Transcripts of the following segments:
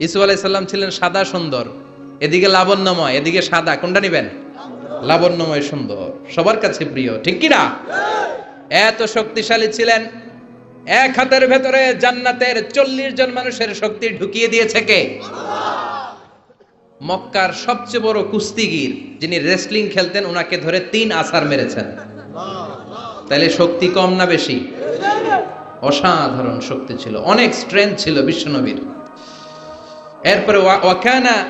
Issue আলাইসাল্লাম ছিলেন সাদা সুন্দর। এদিকে লাবণ্যময়, এদিকে সাদা। কোনটা নিবেন? লাবণ্যময় সুন্দর। সবার কাছে প্রিয়। ঠিক কি না এত শক্তিশালী ছিলেন। এক হাতের ভেতরে জান্নাতের চল্লিশ জন মানুষের শক্তি ঢুকিয়ে দিয়েছে কে? মক্কার সবচেয়ে বড় কুস্তিগির, যিনি রেসলিং খেলতেন, ওনাকে ধরে তিন আসার মেরেছেন। তাহলে শক্তি কম না বেশি? অসাধারণ শক্তি ছিল। অনেক স্ট্রেংথ ছিল বিশ্বনবীর। এরপরে ওয়া- ওয়াকানা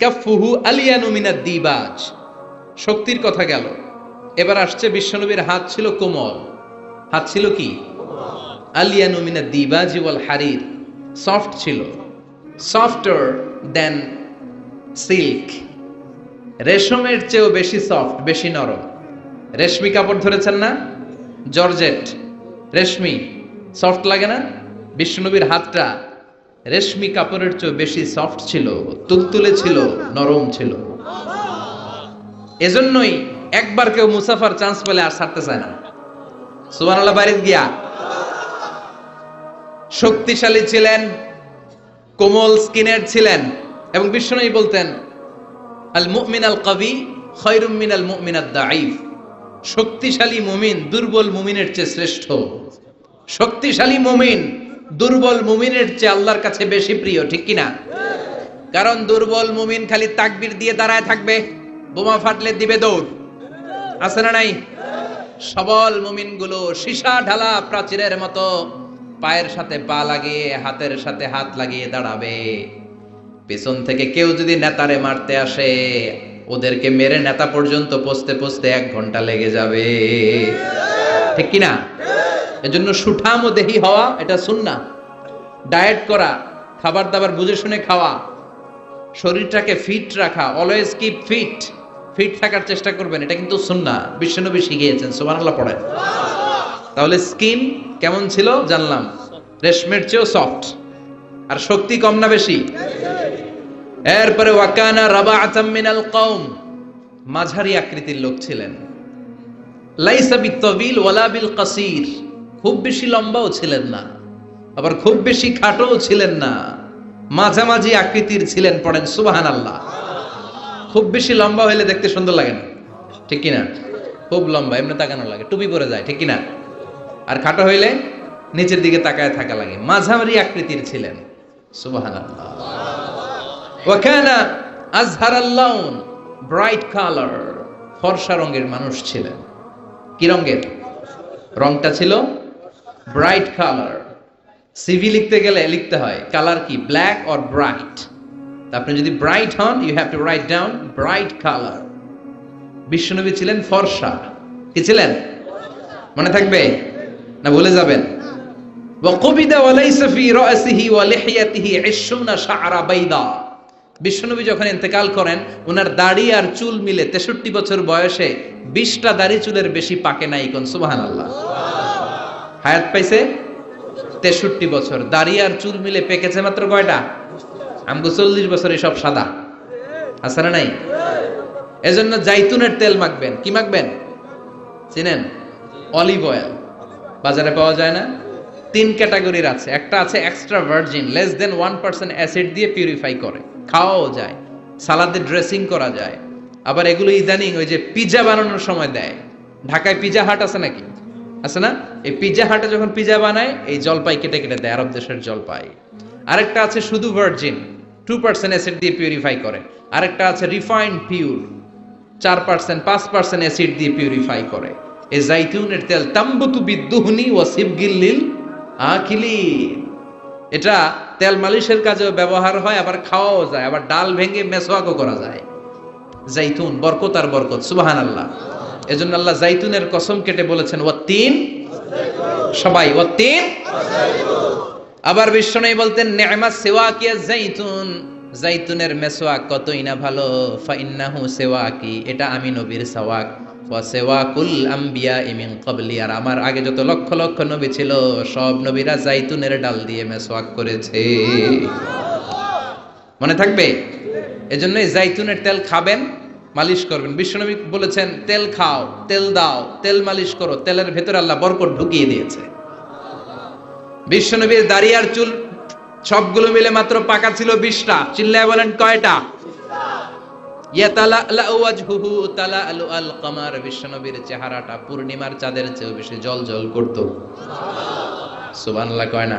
কাফুহু আলিয়ানু মিনাদ দিবাজ। শক্তির কথা গেল। এবার আসছে বিশ্বনবীর হাত ছিল কোমল। হাত ছিল কি? আলিয়ানু মিনাদ দিবাজ ওয়াল হারির। সফট ছিল। Softer than silk. রেশমের চেয়েও বেশি সফট, বেশি নরম। রেশমি কাপড় ধরেছেন না? জর্জেট। রেশমি, সফট লাগে না? বিষ্ণুনবীর হাতটা রেশমি কাপড়ের চেয়ে বেশি সফট ছিল, তুলতুলে ছিল, নরম ছিল। এজন্যই একবার কেউ মুসাফার চান্স পেলে আর ছাড়তে চায় না। সুবান আল্লাহ বাড়িতে গিয়া। শক্তিশালী ছিলেন, কোমল স্কিনের ছিলেন এবং বিষ্ণুই বলতেন, আল মুমিন আল কবি খৈরুম মিনাল মুমিন আদ দাঈফ। শক্তিশালী মুমিন, দুর্বল মুমিনের চেয়ে শ্রেষ্ঠ। শক্তিশালী মুমিন দুর্বল মুমিনের চেয়ে আল্লাহর কাছে বেশি প্রিয়, ঠিক কিনা? কারণ দুর্বল মুমিন খালি তাকবির দিয়ে দাঁড়ায় থাকবে, বোমা ফাটলে দিবে দৌড়। আছে না নাই? সবল মুমিনগুলো সীসা ঢালা প্রাচীরের মতো পায়ের সাথে পা লাগিয়ে, হাতের সাথে হাত লাগিয়ে দাঁড়াবে। পেছন থেকে কেউ যদি নেতারে মারতে আসে, ওদেরকে মেরে নেতা পর্যন্ত পৌঁছতে পৌঁছতে এক ঘণ্টা লেগে যাবে। ঠিক কি না এজন্য সুঠাম ও দেহি হওয়া, এটা সুন্না ডায়েট করা, খাবার দাবার বুঝে শুনে খাওয়া, শরীরটাকে ফিট রাখা অলওয়েজ কিপ ফিট ফিট থাকার চেষ্টা করবেন, এটা কিন্তু সুন্না বিশ্বনবী শিখিয়েছেন, সুবহানাল্লাহ পড়েন। তাহলে স্কিন কেমন ছিল? জানলাম। রেশমের চেয়েও সফট আর শক্তি কম না বেশি? এরপরে ওয়াকানা রাবা মিনাল কওম। মাঝারি আকৃতির লোক ছিলেন। লাইসা বিত্তবিল ওয়ালা বিল কাসির। খুব বেশি লম্বাও ছিলেন না, আবার খুব বেশি খাটোও ছিলেন না, মাঝামাঝি আকৃতির ছিলেন পড়েন সুবাহান আল্লাহ খুব বেশি লম্বা হইলে দেখতে সুন্দর লাগে না, ঠিক কিনা? খুব লম্বা, এমনি তাকানো লাগে, টুপি পরে যায়, ঠিক কিনা? আর খাটো হইলে নিচের দিকে তাকায় থাকা লাগে, মাঝামাঝি আকৃতির ছিলেন সুবাহান আল্লাহ ওয়াকানা আজহার আল্লাউন ব্রাইট কালার, ফর্সা রঙের মানুষ ছিলেন। কি রঙের? রংটা ছিল ব্রাইট কালার সিভি লিখতে গেলে লিখতে হয় কালার কি? ব্ল্যাক অর ব্রাইট আপনি যদি ব্রাইট হন you have to write down bright colour বিশ্বনবী ছিলেন ফর্সা। কি ছিলেন? মনে থাকবে? না ভুলে যাবেন। বিশ্বনবী যখন ইন্তেকাল করেন ওনার দাড়ি আর চুল মিলে তেষট্টি বছর বয়সে বিশটা দাড়ি চুলের বেশি পাকে নাই কোন? সুবাহ আল্লাহ হায়াত পাইছে তেষট্টি বছর। দাড়ি আর চুল মিলে পেকেছে মাত্র কয়টা? আমগো চল্লিশ বছরে সব সাদা। আছে না নাই? এজন্য জাইতুনের তেল মাখবেন। কি মাখবেন? চিনেন? Olive oil. বাজারে পাওয়া যায় না? তিন ক্যাটাগরির আছে। একটা আছে extra virgin. Less than one percent acid দিয়ে পিউরিফাই করে। খাওয়াও যায়। সালাদে ড্রেসিং করা যায়। আবার এগুলো ইদানিং ওই যে পিজা বানানোর সময় দেয়। ঢাকায় পিজা হাট আছে নাকি? আছে না? এই পিজা হাটে যখন পিজা বানায়, এই জলপাই কেটে কেটে দেয়, আরব দেশের জলপাই। আরেকটা আছে শুধু ভার্জিন টু পার্সেন্ট অ্যাসিড দিয়ে পিউরিফাই করে। আরেকটা আছে রিফাইন্ড পিউর চার পার্সেন্ট পাঁচ পার্সেন্ট অ্যাসিড দিয়ে পিউরিফাই করে। এই জাইতুনের তেল তাম্বুতু বিদ্যুহনি ও সিবগিল্লিল আখিলি এটা তেল মালিশের কাজেও ব্যবহার হয়, আবার খাওয়াও যায়, আবার ডাল ভেঙে মেসোয়াকও করা যায়। জাইতুন, বরকত আর বরকত সুবাহান আল্লাহ এজন্য আল্লাহ জাইতুনের কসম কেটে বলেছেন ও তিন সবাই ও তিন আবার বিশ্বনবী বলতেন নেমা সেওয়া কিয়া জাইতুন জাইতুনের মেসোয়াক কতই না ভালো। ফাইন্নাহু সেওয়াকি, এটা আমি নবীর সাওয়াক। ওয়া সেওয়াকুল আম্বিয়া ইমিন আর আমার আগে যত লক্ষ লক্ষ নবী ছিল, সব নবীরা জাইতুনের ডাল দিয়ে মেসোয়াক করেছে। মনে থাকবে? এজন্য এই জাইতুনের তেল খাবেন মালিশ করবেন। বিশ্বনবী বলেছেন, তেল খাও, তেল দাও, তেল মালিশ করো, তেলের ভেতরে আল্লাহ বরকত ঢুকিয়ে দিয়েছে। বিশ্বনবীর দাড়ি আর চুল, সবগুলো মিলে মাত্র পাকা ছিল বিশটা। চিল্লায় বলেন, কয়টা? বিশ্বনবীর চেহারাটা পূর্ণিমার চাঁদের চেয়েও বেশি জল জল করত। সুবহানাল্লাহ, কয় না?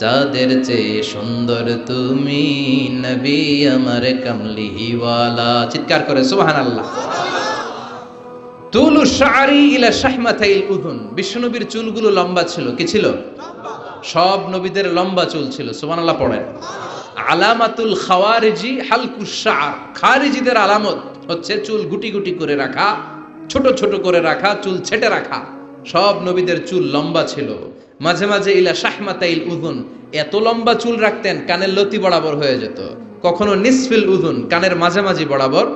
চাঁদের চেয়ে সুন্দর তুমি নবী আমার কমলিওয়ালা চিৎকার করে সুবহান আল্লাহ তুলু শাড়ি ইলা শাহমাথাইল চুলগুলো লম্বা ছিল, কি ছিল? সব নবীদের লম্বা চুল ছিল আল্লাহ পড়েন। আলামাতুল খাওয়ারিজি হালকুস শার। খারিজিদের আলামত হচ্ছে চুল গুটি গুটি করে রাখা, ছোট ছোট করে রাখা, চুল ছেটে রাখা। সব নবীদের চুল লম্বা ছিল। মাঝে মাঝে ইলা শাহমাতাইল উদুন এত লম্বা চুল রাখতেন, কানের লতি বরাবর হয়ে যেত। কখনো নিসফিল উদুন কানের মাঝামাঝি বরাবর,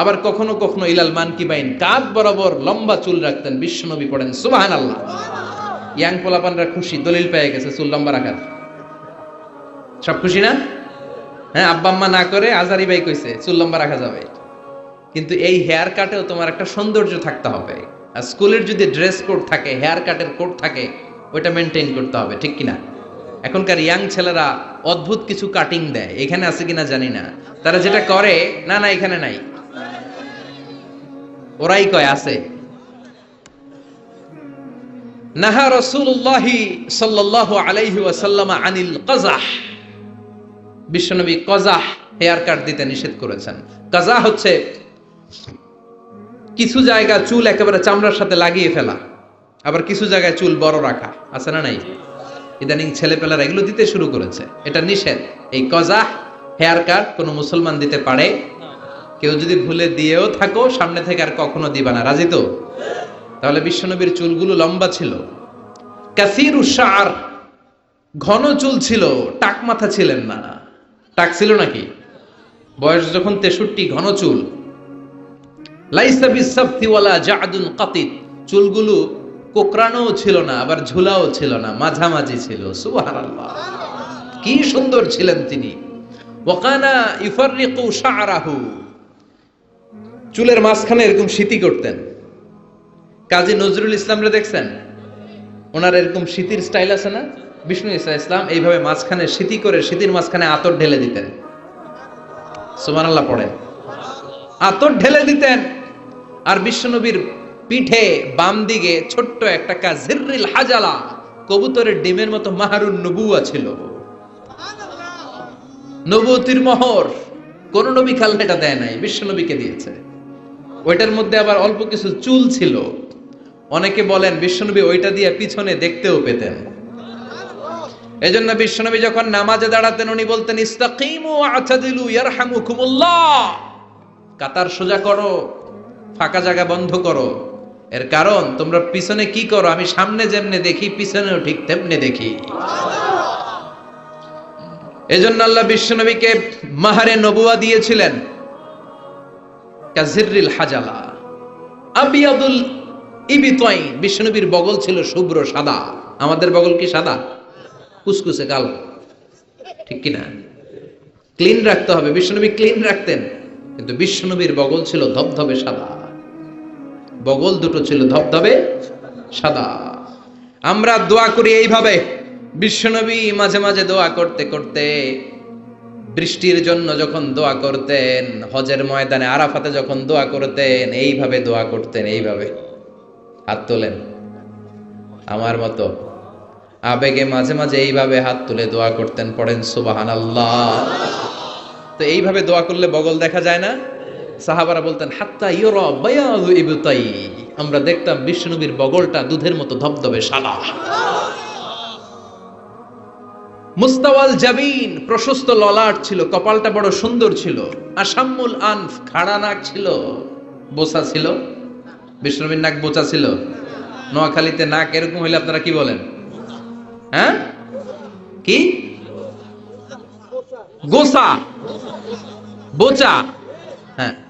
আবার কখনো কখনো ইলাল মানকিবাইন কাঁধ বরাবর লম্বা চুল রাখতেন বিশ্বনবী পড়েন সুবাহান আল্লাহ ইয়াং পোলাপানরা খুশি, দলিল পেয়ে গেছে চুল লম্বা রাখার। সব খুশি না? হ্যাঁ আব্বা আম্মা না করে আজারি বাই কইছে, চুল লম্বা রাখা যাবে। কিন্তু এই হেয়ার কাটেও তোমার একটা সৌন্দর্য থাকতে হবে। আর স্কুলের যদি ড্রেস কোড থাকে, হেয়ার কাটের কোড থাকে ওইটা মেনটেন করতে হবে, ঠিক কিনা? এখনকার ইয়াং ছেলেরা অদ্ভুত কিছু কাটিং দেয়, এখানে আছে কিনা জানি না। তারা যেটা করে, না না, এখানে নাই। ওরাই কয়, আছে। নাহা রসুল্লাহি সাল্লাল্লাহু আলাইহি ওয়াসাল্লাম আনিল কাজাহ বিশ্বনবী কজাহ হেয়ার কাট দিতে নিষেধ করেছেন। কাজা হচ্ছে, কিছু জায়গা চুল একেবারে চামড়ার সাথে লাগিয়ে ফেলা। আবার কিছু জায়গায় চুল বড় রাখা, আছে না নাই? ইদানিং ছেলেপেলারা এগুলো দিতে শুরু করেছে। এটা নিষেধ। এই কজা হেয়ার কাট কোনো মুসলমান দিতে পারে? কেউ যদি ভুলে দিয়েও থাকো, সামনে থেকে আর কখনো দিবা না। রাজি তো? তাহলে বিশ্বনবীর চুলগুলো লম্বা ছিল। কাসির উষার ঘন চুল ছিল, টাক মাথা ছিলেন না। টাক ছিল নাকি? বয়স যখন তেষট্টি, ঘন চুল। লাইসা বিসাফতিওয়ালা জাদুন কাতিত। চুলগুলো কোকরানো ছিল না, আবার ঝুলাও ছিল না, মাঝামাঝি ছিল। সুবহানাল্লাহ। কি সুন্দর ছিলেন তিনি। ওয়াকানা ইফাররিকু চুলের মাঝখানে এরকম স্মৃতি করতেন। কাজী নজরুল ইসলামরে দেখছেন? ওনার এরকম স্মৃতির স্টাইল আছে না? বিষ্ণু ইসা ইসলাম এইভাবে মাঝখানে স্মৃতি করে স্মৃতির মাঝখানে আতর ঢেলে দিতেন। সুমান আল্লাহ পড়ে আতর ঢেলে দিতেন। আর বিশ্বনবীর পিঠে বাম দিকে ছোট্ট একটা কাজিরিল হাজালা, কবুতরের ডিমের মতো মাহারুন নবুয়া ছিল। নবতির মহর, কোন নবী খাল্লা এটা দেয় নাই বিশ্বনবীকে দিয়েছে। ওইটার মধ্যে আবার অল্প কিছু চুল ছিল। অনেকে বলেন বিশ্বনবী ওইটা দিয়ে পিছনে দেখতেও পেতেন। এজন্য বিশ্বনবী যখন নামাজে দাঁড়াতেন, উনি বলতেন কাতার সোজা করো, ফাঁকা জায়গা বন্ধ করো। এর কারণ, তোমরা পিছনে কি করো? আমি সামনে যেমনে দেখি, পিছনেও ঠিক তেমনে দেখি। এজন্য আল্লাহ বিশ্বনবীকে মাহারে নবুয়া দিয়েছিলেন। কাজিরিল হাজালা। আবিয়াদুল ইবিতাইন। বিশ্বনবীর বগল ছিল শুভ্র সাদা। আমাদের বগল কি সাদা? কুসকুসে কালো। ঠিক কিনা? ক্লিন রাখতে হবে। বিশ্বনবী ক্লিন রাখতেন। কিন্তু বিশ্বনবীর বগল ছিল ধবধবে সাদা। বগল দুটো ছিল, ধবধবে, সাদা। আমরা দোয়া করি এইভাবে। বিশ্বনবী মাঝে মাঝে দোয়া করতে করতে বৃষ্টির জন্য যখন দোয়া করতেন, হজের ময়দানে আরাফাতে যখন দোয়া করতেন, এইভাবে দোয়া করতেন, এইভাবে। হাত তোলেন। আমার মতো আবেগে মাঝে মাঝে এইভাবে হাত তুলে দোয়া করতেন, পড়েন সুবাহান আল্লাহ তো এইভাবে দোয়া করলে বগল দেখা যায় না? সাহাবারা বলতেন, হাত্তা ইয়রা ইবতাই। আমরা দেখতাম বিষ্ণুনবীর বগলটা দুধের মতো ধবধবে সাদা। মুস্তাওয়াল জাবিন প্রশস্ত ললাট ছিল, কপালটা বড় সুন্দর ছিল আসাম্মুল আনফ খাড়া নাক ছিল। বোসা ছিল? বিষ্ণুবীর নাক বোচা ছিল? নোয়াখালীতে নাক এরকম হইলে আপনারা কি বলেন? হ্যাঁ? কি? গোসা বোচা। হ্যাঁ।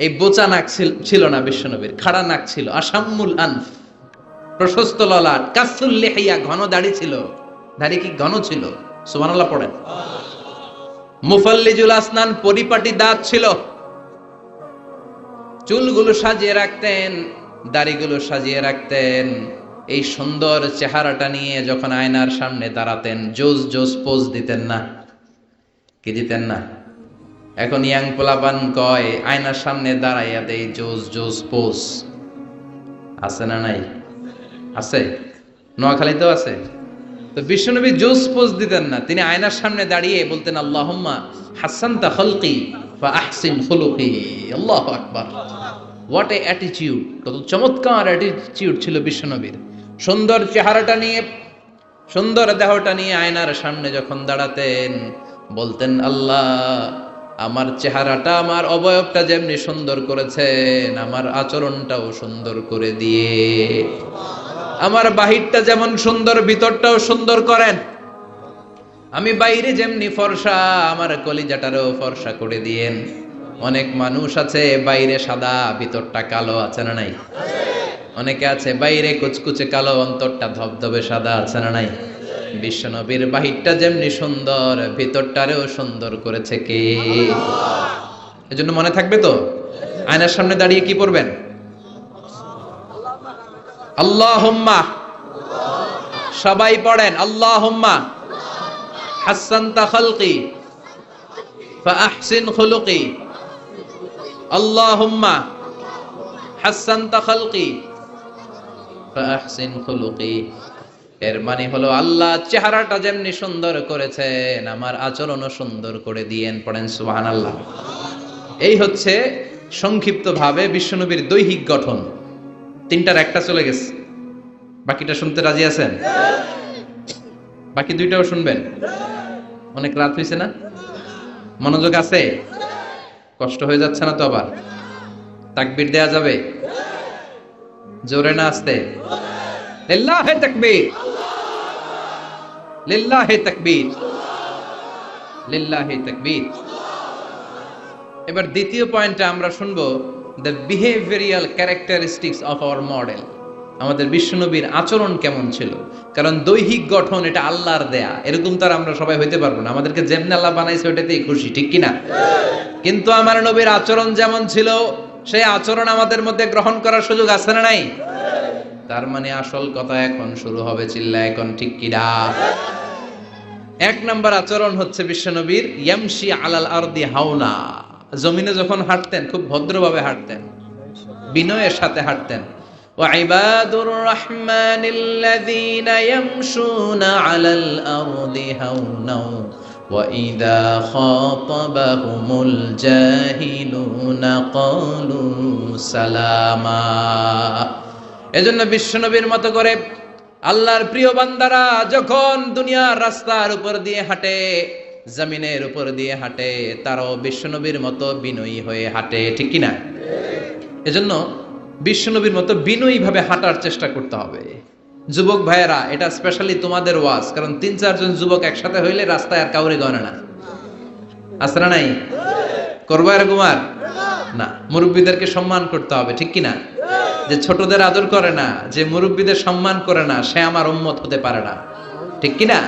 এই বোচা নাক ছিল- না বিশ্বনবীর, খাড়া নাক ছিল। আসাম্মুল আনফ, প্রশস্ত ললাট, কাসুল লেহাইয়া ঘন দাড়ি ছিল। দাড়ি কি ঘন ছিল? সুবহানাল্লাহ পড়েন। মুফাল্লিজুল আসনান পরিপাটি দাঁত ছিল। চুলগুলো সাজিয়ে রাখতেন, দাড়িগুলো সাজিয়ে রাখতেন। এই সুন্দর চেহারাটা নিয়ে যখন আয়নার সামনে দাঁড়াতেন, জোস জোস পোজ দিতেন না। কি দিতেন না? এখন ইয়াং পোলাপান কয়, আয়নার সামনে দাঁড়াইয়া দেই, জোস জোস পোজ আছে না নাই? আছে? নোয়াখালীতেও আছে। তো বিশ্বনবী জোস পোজ দিতেন না। তিনি আয়নার সামনে দাঁড়িয়ে বলতেন, আল্লাহুম্মা হাসানতা খলকি বা আহসিন খুলুকি। আল্লাহু আকবার। হোয়াট এ অ্যাটিটিউড কত চমৎকার অ্যাটিটিউড ছিল বিশ্বনবীর। সুন্দর চেহারাটা নিয়ে, সুন্দর দেহটা নিয়ে আয়নার সামনে যখন দাঁড়াতেন, বলতেন, আল্লাহ আমার চেহারাটা, আমার অবয়বটা যেমনি সুন্দর করেছেন, আমার আচরণটাও সুন্দর করে দিয়ে। আমার বাহিরটা যেমন সুন্দর, ভিতরটাও সুন্দর করেন। আমি বাইরে যেমনি ফর্সা, আমার কলিজাটারও ফর্সা করে দিয়েন। অনেক মানুষ আছে, বাইরে সাদা, ভিতরটা কালো, আছে না নাই? অনেকে আছে, বাইরে কুচকুচে কালো, অন্তরটা ধবধবে সাদা, আছে না নাই? বিশ্বনবীর বাহিরটা যেমনি সুন্দর ভিতরটারেও সুন্দর করেছে কে এজন্য মনে থাকবে তো আয়নার সামনে দাঁড়িয়ে কি পড়বেন আল্লাহ সবাই পড়েন আল্লাহ হাসান্তা খালকি فأحسن خلقي اللهم حسنت خلقي فأحسن خلقي এর মানে হলো আল্লাহ চেহারাটা যেমনি সুন্দর করেছেন, আমার আচরণও সুন্দর করে দিয়েন, পড়েন সুবাহান আল্লাহ এই হচ্ছে সংক্ষিপ্ত ভাবে বিশ্বনবীর দৈহিক গঠন। তিনটার একটা চলে গেছে। বাকিটা শুনতে রাজি আছেন? বাকি দুইটাও শুনবেন? অনেক রাত হয়েছে না? মনোযোগ আছে? কষ্ট হয়ে যাচ্ছে না তো আবার? তাকবির দেয়া যাবে? জোরে না আসতে? লিল্লাহে তাকবীর! লিল্লাহে তাকবীর। লিল্লাহে তাকবীর। এবার দ্বিতীয় পয়েন্টটা আমরা শুনব the behavioural characteristics of our model আমাদের বিশ্বনবীর আচরণ কেমন ছিল? কারণ দৈহিক গঠন এটা আল্লাহর দেয়া। এরকম তো আর আমরা সবাই হইতে পারব না। আমাদেরকে যেমনি আল্লাহ বানাইছে ওটাতেই খুশি, ঠিক কিনা? কিন্তু আমার নবীর আচরণ যেমন ছিল, সেই আচরণ আমাদের মধ্যে গ্রহণ করার সুযোগ আছে না নাই? তার মানে আসল কথা এখন শুরু হবে চিল্লা এখন ঠিক কিনা এক নাম্বার আচরণ হচ্ছে বিশ্বনবীর ইয়ামশি আলাল আরদি হাওনা জমিনে যখন হাঁটতেন খুব ভদ্রভাবে হাঁটতেন বিনয়ের সাথে হাঁটতেন وعباد الرحمن الذين يمشون على الأرض هونا وإذا خاطبهم الجاهلون قالوا سلاما এজন্য বিশ্বনবীর মতো করে আল্লাহর প্রিয় বান্দারা যখন দুনিয়ার রাস্তার উপর দিয়ে হাঁটে, জমিনের উপর দিয়ে হাঁটে, তারাও বিশ্বনবীর মতো বিনয়ী হয়ে হাঁটে, ঠিক কিনা এজন্য বিশ্বনবীর মতো বিনয়ী ভাবে হাঁটার চেষ্টা করতে হবে। যুবক ভাইয়েরা, এটা স্পেশালি তোমাদের ওয়াজ, কারণ তিন চারজন যুবক একসাথে হইলে রাস্তায় আর কাউরে গণে না। না নাই? করব আর? কুমার না। মুরব্বীদেরকে সম্মান করতে হবে, ঠিক কিনা যে ছোটদের আদর করে না, যে মুরব্বীদের সম্মান করে না, সে আমার উম্মত হতে পারে না। ঠিক কিনা?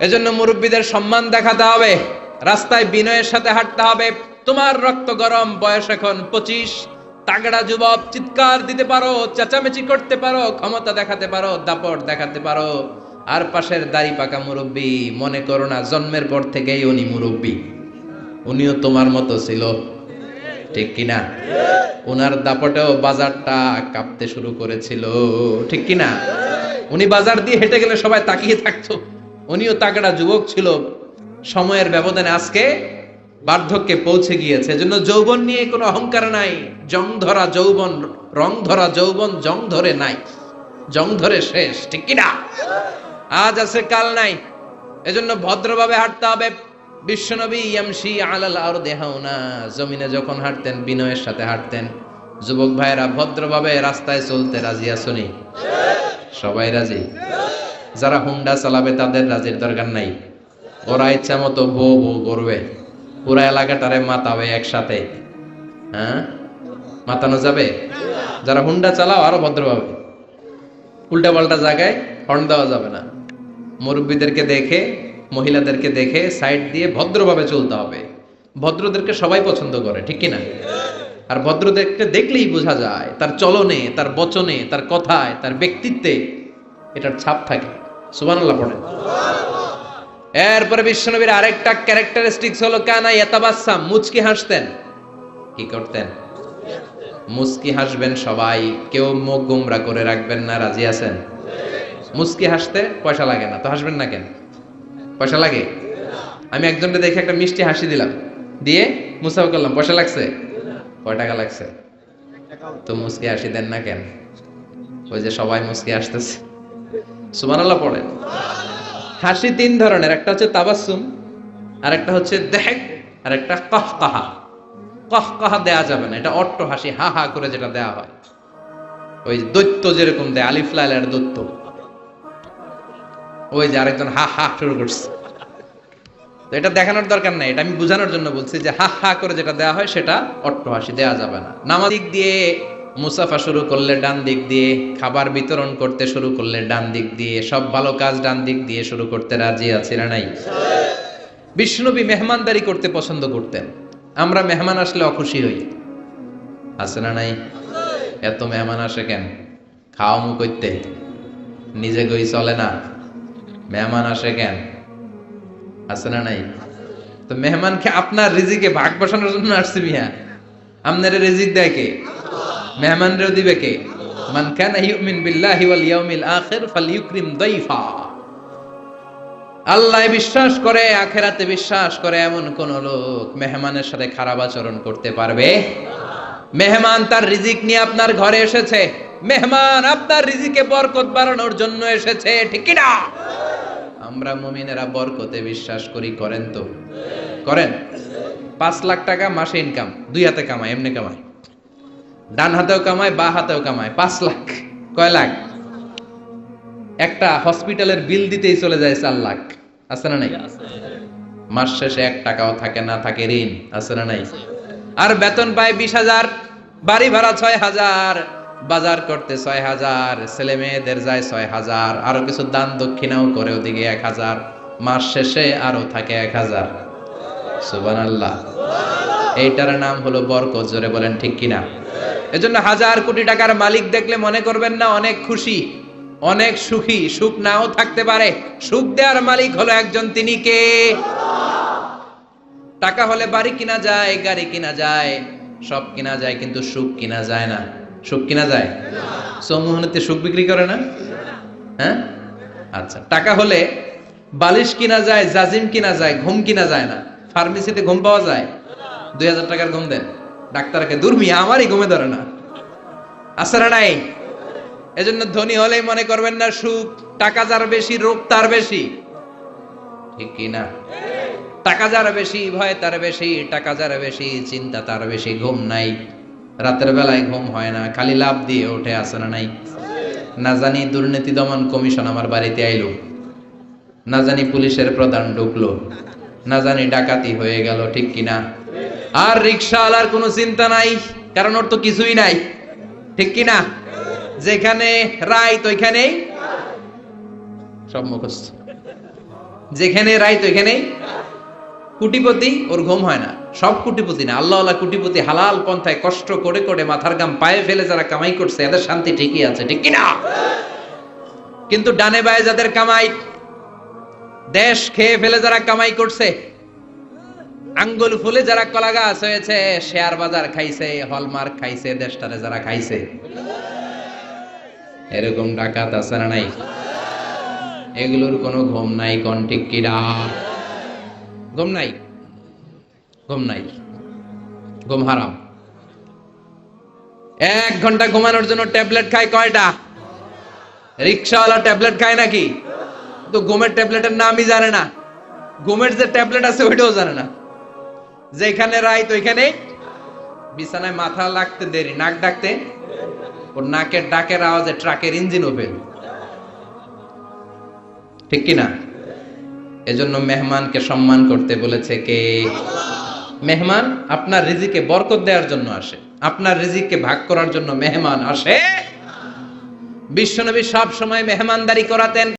এজন্য মুরব্বীদের সম্মান দেখাতে হবে, রাস্তায় বিনয়ের সাথে হাঁটতে হবে। তোমার রক্ত গরম, বয়স এখন পঁচিশ। তাগড়া যুবক, চিৎকার দিতে পারো, চেঁচামেচি করতে পারো, ক্ষমতা দেখাতে পারো, দাপট দেখাতে পারো। আর পাশের দাড়ি পাকা মুরব্বী, মনে করো না, জন্মের পর থেকেই উনি মুরব্বী। উনিও তোমার মতো ছিল। ঠিক কিনা? ওনার দাপটেও বাজারটা কাঁপতে শুরু করেছিল, ঠিক কিনা? উনি বাজার দিয়ে হেঁটে গেলে সবাই তাকিয়ে থাকতো। উনিও তাগড়া যুবক ছিল। সময়ের ব্যবধানে আজকে বার্ধক্যে পৌঁছে গিয়েছে। এজন্য যৌবন নিয়ে কোনো অহংকার নাই। জং ধরা যৌবন, রং ধরা যৌবন, জং ধরে নাই। জং ধরে শেষ, ঠিক কিনা? আজ আছে, কাল নাই। এজন্য ভদ্রভাবে হাঁটতে হবে। বিশ্বনবী ইয়ামশি আলাল আর দেহাউনা জমিনে যখন হাঁটতেন, বিনয়ের সাথে হাঁটতেন। যুবক ভাইয়েরা, ভদ্রভাবে রাস্তায় চলতে রাজি আসুনি সবাই রাজি? যারা হুন্ডা চালাবে, তাদের রাজির দরকার নাই। ওরা ইচ্ছা মতো বো বো করবে। পুরা এলাকাটারে মাতাবে একসাথে। হ্যাঁ? মাতানো যাবে? যারা হুন্ডা চালাও, আরও ভদ্রভাবে। উল্টা পাল্টা জায়গায় হর্ন দেওয়া যাবে না। মুরব্বীদেরকে দেখে মহিলাদেরকে দেখে সাইড দিয়ে ভদ্রভাবে চলতে হবে। ভদ্রদেরকে সবাই পছন্দ করে, ঠিক কিনা? আর ভদ্রদেরকে দেখলেই বোঝা যায়, তার চলনে, তার বচনে, তার কথায়, তার ব্যক্তিত্বে এটার ছাপ থাকে। সুবহানাল্লাহ পড়েন। এরপরে বিশ্বনবীর আরেকটা ক্যারেক্টারিস্টিক্স হলো কানা ইয়াতাবাসাম মুচকি হাসতেন। কি করতেন? মুচকি হাসবেন সবাই, কেউ মুখ গুমরা করে রাখবেন না, রাজি আছেন? মুচকি হাসতে পয়সা লাগে না, তো হাসবেন না কেন? পয়সা লাগে? আমি একজনকে দেখে একটা মিষ্টি হাসি দিলাম। দিয়ে মুসাফা করলাম, পয়সা লাগছে? কয় টাকা লাগছে? তো মুচকি হাসি দেন না কেন? ওই যে সবাই মুচকি হাসতেছে। সুবহানাল্লাহ পড়েন। হাসি তিন ধরনের, একটা হচ্ছে তাবাসুম আর একটা হচ্ছে দেখ আর একটা কহকাহা কহকাহা দেয়া যাবে না, এটা অট্ট হাসি হা হা করে যেটা দেয়া হয়। ওই দৈত্য যেরকম দেয়, আলিফ লাইলার দৈত্য। ওই যে আরেকজন হা হা শুরু করছে। তো এটা দেখানোর দরকার নাই, এটা আমি বোঝানোর জন্য বলছি যে হা হা করে যেটা দেয়া হয় সেটা অট্ট হাসি দেয়া যাবে না। নামাজ দিক দিয়ে মুসাফা শুরু করলে ডান দিক দিয়ে, খাবার বিতরণ করতে শুরু করলে ডান দিক দিয়ে, সব ভালো কাজ ডান দিক দিয়ে শুরু করতে রাজি আছে না নাই? বিষ্ণুবী মেহমানদারি করতে পছন্দ করতেন, আমরা মেহমান আসলে অখুশি হই। আছে না নাই? এত মেহমান আসে কেন? খাওয়া মু করতে, নিজে গই চলে না? মেহমান আসে কেন? আছে না নাই? তো মেহমানকে আপনার রিজিকে ভাগ বসানোর জন্য আসছে মিয়া। আপনার রিজিক দেয় কে? মেহমানরেও দিবে কে? মান কানা ইউমিন বিল্লাহি ওয়াল ইয়াউমিল আখির ফালইউকরিম দাইফা। আল্লাহ বিশ্বাস করে, আখেরাতে বিশ্বাস করে এমন কোন লোক মেহমানের সাথে খারাপ আচরণ করতে পারবে? মেহমান তার রিজিক নিয়ে আপনার ঘরে এসেছে। মেহমান আপনার রিজিকে বরকত বাড়ানোর জন্য এসেছে, ঠিক না আমরা মুমিনেরা বরকতে বিশ্বাস করি, করেন তো? করেন? পাঁচ লাখ টাকা মাসে ইনকাম দুই হাতে কামায়, এমনি কামায়। ডান হাতেও কামায়, বা হাতেও কামায়, পাঁচ লাখ, কয় লাখ? একটা হসপিটালের বিল দিতেই চলে যায় চার লাখ, আছে না নাই? মাস শেষে এক টাকাও থাকে না, থাকে ঋণ, আছে না নাই? আর বেতন পায় বিশ হাজার, বাড়ি ভাড়া ছয় হাজার। বাজার করতে ছয় হাজার, ছেলে মেয়েদের যায় ছয় হাজার, আরও কিছু দান দক্ষিণাও করে ওদিকে এক হাজার, মাস শেষে আরও থাকে এক হাজার। সুবান আল্লাহ এইটার নাম হলো বরকত, জোরে বলেন ঠিক কিনা? এজন্য হাজার কোটি টাকার মালিক দেখলে মনে করবেন না, অনেক খুশি, অনেক সুখী, সুখ নাও থাকতে পারে। সুখ দেওয়ার মালিক হলো একজন, তিনি কে? টাকা হলে বাড়ি কিনা যায়, গাড়ি কিনা যায়, সব কিনা যায়, কিন্তু সুখ কিনা যায় না। সুখ কিনা যায়? সমোহনীতে সুখ বিক্রি করে না? হ্যাঁ? আচ্ছা টাকা হলে বালিশ কিনা যায়, জাজিম কিনা যায়, ঘুম কিনা যায় না। ফার্মেসিতে ঘুম পাওয়া যায়? দুই হাজার টাকার ঘুম দেন। ডাক্তারকে, দুর্মি, আমারই ঘুমে ধরে না। আসারা নাই। এজন্য ধনী হলেই মনে করবেন না সুখ, টাকা যার বেশি, রোগ তার বেশি। ঠিক কি না? টাকা যার বেশি, ভয় তার বেশি, টাকা যার বেশি, চিন্তা তার বেশি, ঘুম নাই। রাতের বেলায় ঘুম হয় না, খালি লাভ দিয়ে ওঠে আসে না নাই। না জানি দুর্নীতি দমন কমিশন আমার বাড়িতে আইলো। না জানি পুলিশের প্রধান ঢুকলো। না জানি ডাকাতি হয়ে গেল ঠিক কিনা। আর রিক্সাওয়ালার কোনো চিন্তা নাই, কারণ ওর তো কিছুই নাই। ঠিক কিনা? যেখানে রাইত, ওইখানেই সব মুখস্থ। যেখানে রাইত, ওইখানেই। কুটিপতি, ওর ঘুম হয় না। সব কুটিপতি না আল্লাহ আল্লাহ কুটিপতি হালাল পন্থায় কষ্ট করে করে মাথার গাম পায়ে ফেলে যারা কামাই করছে, এদের শান্তি ঠিকই আছে, ঠিক কিনা? কিন্তু ডানে বায়ে যাদের কামাই, দেশ খেয়ে ফেলে যারা কামাই করছে, আঙ্গুল ফুলে যারা কলা গাছ হয়েছে, শেয়ার বাজার খাইছে, হলমার্ক খাইছে, দেশটারে যারা খাইছে। এরকম ডাকাত আছে না নাই? এগুলোর কোনো ঘুম নাই, কোন ঠিক কিরা ঘুম নাই? ঘুম নাই। ঘুম হারাম। এক ঘণ্টা ঘুমানোর জন্য ট্যাবলেট খায় কয়টা? রিক্সাওয়ালা ট্যাবলেট খায় নাকি? তো ঘুমের ট্যাবলেটের নামই জানে না। ঘুমের যে ট্যাবলেট আছে, ওইটাও জানে না। যেখানে রাইত, ওইখানে বিছানায় মাথা লাগতে দেরি, নাক ডাকতে। ওর নাকের ডাকের আওয়াজে ট্রাকের ইঞ্জিন ওপেন। ঠিক কি না এজন্য মেহমানকে সম্মান করতে বলেছে কে? মেহমান আপনার রিজিকে বরকত দেওয়ার জন্য আসে। আপনার রিজিককে ভাগ করার জন্য মেহমান আসে। বিশ্বনবী সব সময় মেহমানদারি করাতেন।